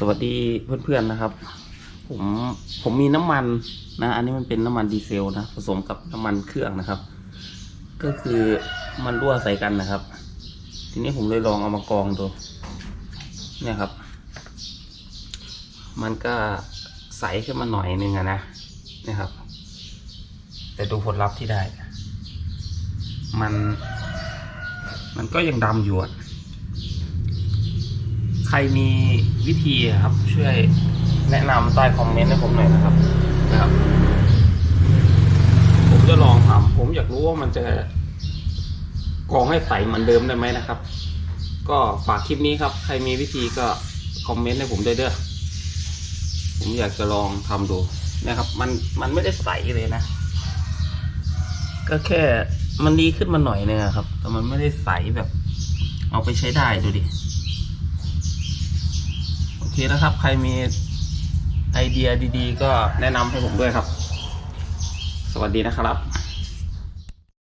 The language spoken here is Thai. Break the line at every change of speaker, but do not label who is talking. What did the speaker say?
สวัสดีเพื่อนๆนะครับ ผมผมมีน้ำมันนะ อันนี้มันเป็นน้ำมันดีเซลนะผสมกับน้ำมันเครื่องนะครับ ก็คือมันรั่วใส่กันนะครับ ทีนี้ผมเลยลองเอามากองดูเนี่ยครับ มันก็ใสขึ้นมาหน่อยนึงอะนะเนี่ยครับ แต่ดูผลลัพธ์ที่ได้ มัน มันก็ยังดำอยู่อะ ใครมีวิธีครับช่วยแนะนำใต้คอมเมนต์ให้ผมหน่อยนะครับนะครับ ผมจะลองทำผมอยากรู้ว่ามันจะกรองให้ใสเหมือนเดิมได้ไหมนะครับ ก็ฝากคลิปนี้ครับ ใครมีวิธีก็คอมเมนต์ให้ผมได้เด้อผมอยากจะลองทำดูนะครับ มันมันไม่ได้ใสเลยนะ ก็แค่มันดีขึ้นมาหน่อยนึงอะครับ แต่มันไม่ได้ใสแบบ เอาไปใช้ได้ดูดิ เคนะครับ ใครมีไอเดียดีๆ ก็แนะนำให้ผมด้วยครับ สวัสดีนะครับ